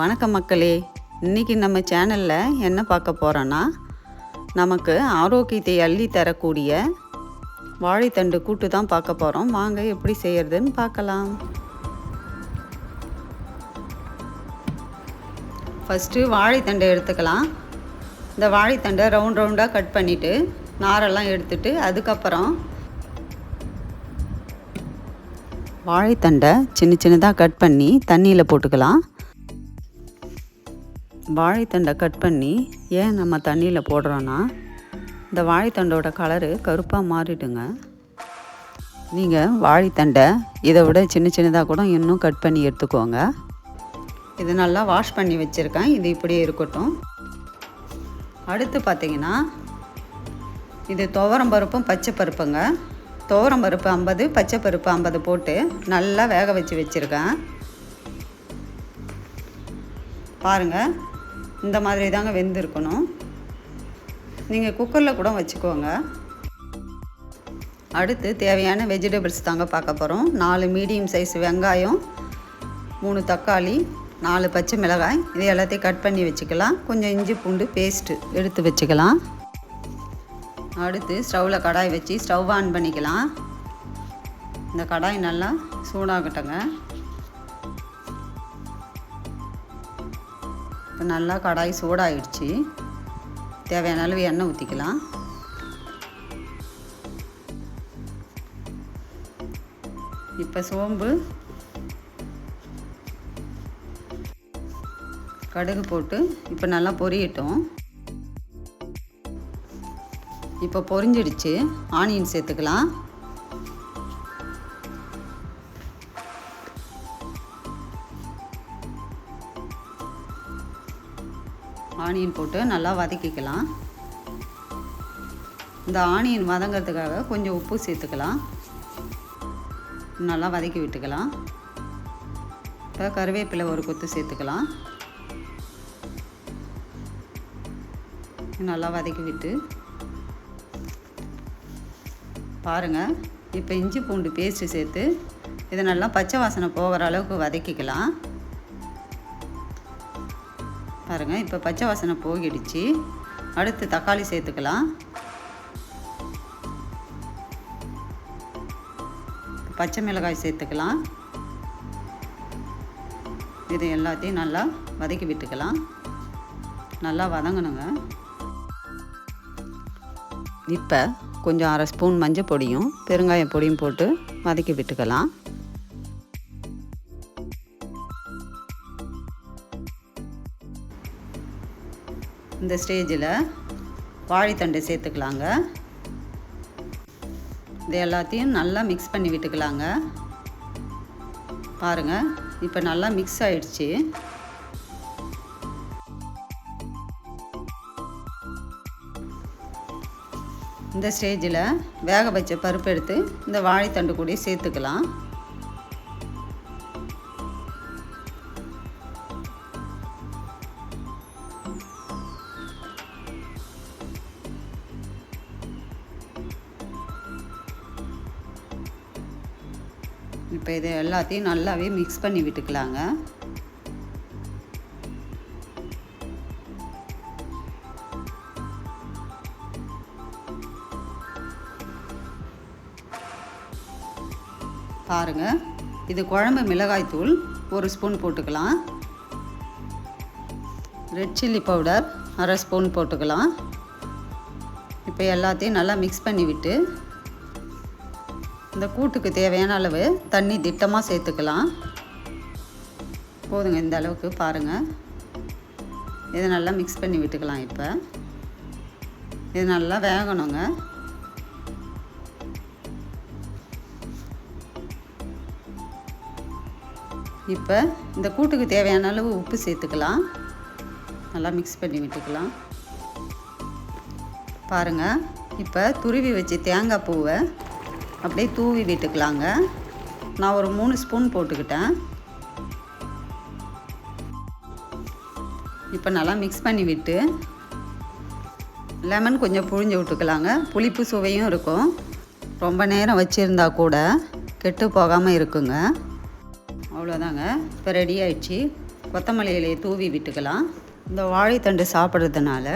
வணக்கம் மக்களே. இன்றைக்கி நம்ம சேனலில் என்ன பார்க்க போகிறோன்னா நமக்கு ஆரோக்கியத்தை அள்ளி தரக்கூடிய வாழைத்தண்டு கூட்டு தான் பார்க்க போகிறோம் வாங்க எப்படி செய்கிறதுன்னு பார்க்கலாம். ஃபஸ்ட்டு வாழைத்தண்டை எடுத்துக்கலாம். இந்த வாழைத்தண்டை ரவுண்ட் ரவுண்டாக கட் பண்ணிவிட்டு நாரெல்லாம் எடுத்துட்டு அதுக்கப்புறம் வாழைத்தண்டை சின்ன சின்னதாக கட் பண்ணி தண்ணியில் போட்டுக்கலாம். வாழைத்தண்டை கட் பண்ணி ஏன் நம்ம தண்ணியில் போடுறோன்னா இந்த வாழைத்தண்டோட கலரு கருப்பாக மாறிடுங்க. நீங்கள் வாழைத்தண்டை இதை விட சின்ன சின்னதாக கூட இன்னும் கட் பண்ணி எடுத்துக்கோங்க. இது நல்லா வாஷ் பண்ணி வச்சுருக்கேன். இது இப்படியே இருக்கட்டும். அடுத்து பார்த்தீங்கன்னா இது துவரம் பருப்பும் பச்சை பருப்புங்க. துவரம் பருப்பு ஐம்பது பச்சை பருப்பு ஐம்பது போட்டு நல்லா வேக வச்சு வச்சுருக்கேன். பாருங்கள் இந்த மாதிரி தாங்க வெந்திருக்கணும். நீங்கள் குக்கரில் கூட வச்சுக்கோங்க. அடுத்து தேவையான வெஜிடபிள்ஸ் தாங்க பார்க்க போகிறோம் நாலு மீடியம் சைஸ் வெங்காயம் மூணு தக்காளி நாலு பச்சை மிளகாய். இது எல்லாத்தையும் கட் பண்ணி வச்சுக்கலாம். கொஞ்சம் இஞ்சி பூண்டு பேஸ்ட்டு எடுத்து வச்சுக்கலாம். அடுத்து ஸ்டவ்வில் கடாய் வச்சு ஸ்டவ் ஆன் பண்ணிக்கலாம். இந்த கடாய் நல்லா சூடாகட்டங்க. இப்போ நல்லா கடாய் சூடாயிடுச்சு. தேவையான அளவு எண்ணெய் ஊற்றிக்கலாம் இப்போ சோம்பு கடுகு போட்டு இப்போ நல்லா பொரியட்டும். இப்போ பொரிஞ்சிடுச்சு. ஆனியன் சேர்த்துக்கலாம். ஆனியன் போட்டு நல்லா வதக்கிக்கலாம். இந்த ஆனியன் வதங்கிறதுக்காக கொஞ்சம் உப்பு சேர்த்துக்கலாம். நல்லா வதக்கி விட்டுக்கலாம். இப்போ கருவேப்பிலை ஒரு கொத்து சேர்த்துக்கலாம். நல்லா வதக்கி விட்டு. பாருங்கள் இப்போ இஞ்சி பூண்டு பேஸ்ட்டு சேர்த்து இதை நல்லா பச்சை வாசனை போகிற அளவுக்கு வதக்கிக்கலாம். பாருங்கள் இப்போ பச்சை வாசனை போகிடுச்சு. அடுத்து தக்காளி சேர்த்துக்கலாம். பச்சை மிளகாய் சேர்த்துக்கலாம். இது எல்லாத்தையும் நல்லா வதக்கி விட்டுக்கலாம். நல்லா வதங்கணுங்க. இப்போ கொஞ்சம் அரை ஸ்பூன் மஞ்சள் பொடியும் பெருங்காய பொடியும் போட்டு வதக்கி விட்டுக்கலாம். இந்த ஸ்டேஜில் வாழைத்தண்டை சேர்த்துக்கலாங்க. இது எல்லாத்தையும் நல்லா மிக்ஸ் பண்ணி விட்டுக்கலாங்க. பாருங்கள் இப்போ நல்லா மிக்ஸ் ஆயிடுச்சு. இந்த ஸ்டேஜில் வேக வச்ச பருப்பு எடுத்து இந்த வாழைத்தண்டு கூட சேர்த்துக்கலாம். இப்போ இதை எல்லாத்தையும் நல்லாவே மிக்ஸ் பண்ணி விட்டுக்கலாங்க. பாருங்கள் இது குழம்பு மிளகாய்த்தூள் ஒரு ஸ்பூன் போட்டுக்கலாம். ரெட் சில்லி பவுடர் அரை ஸ்பூன் போட்டுக்கலாம். இப்போ எல்லாத்தையும் நல்லா மிக்ஸ் பண்ணி விட்டு இந்த கூட்டுக்கு தேவையான அளவு தண்ணி திட்டமாக சேர்த்துக்கலாம். போதுங்க இந்த அளவுக்கு பாருங்கள் இதை நல்லா மிக்ஸ் பண்ணி விட்டுக்கலாம் இப்போ. இது நல்லா வேகணுங்க. இப்போ இந்த கூட்டுக்கு தேவையான அளவு உப்பு சேர்த்துக்கலாம். நல்லா மிக்ஸ் பண்ணி விட்டுக்கலாம். பாருங்கள் இப்போ துருவி வச்சு தேங்காய் பூவை அப்படியே தூவி விட்டுக்கலாங்க. நான் ஒரு மூணு ஸ்பூன் போட்டுக்கிட்டேன். இப்போ நல்லா மிக்ஸ் பண்ணி விட்டு லெமன் கொஞ்சம் புழிஞ்சு விட்டுக்கலாங்க. புளிப்பு சுவையும் இருக்கும். ரொம்ப நேரம் வச்சுருந்தா கூட கெட்டு போகாமல் இருக்குங்க. அவ்வளோதாங்க. இப்போ ரெடி ஆயிடுச்சு. கொத்தமல்லி இலையை தூவி விட்டுக்கலாம். இந்த வாழைத்தண்டு சாப்பிட்றதுனால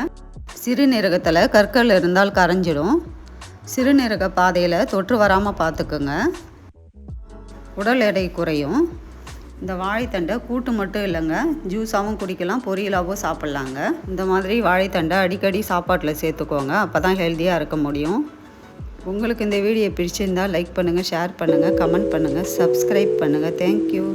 சிறுநீரகத்தில் கற்கள் இருந்தால் கரைஞ்சிடும். சிறுநீரக பாதையில் தொற்று வராமல் பார்த்துக்குங்க உடல் எடை குறையும். இந்த வாழைத்தண்டை கூட்டு மட்டும் இல்லைங்க. ஜூஸாகவும் குடிக்கலாம் பொரியலாகவும் சாப்பிட்லாங்க. இந்த மாதிரி வாழைத்தண்டை அடிக்கடி சாப்பாட்டில் சேர்த்துக்கோங்க. அப்போ தான் ஹெல்த்தியாக இருக்க முடியும். உங்களுக்கு இந்த வீடியோ பிடிச்சிருந்தால் லைக் பண்ணுங்கள் ஷேர் பண்ணுங்கள் கமெண்ட் பண்ணுங்கள் சப்ஸ்கிரைப் பண்ணுங்கள் தேங்க்யூ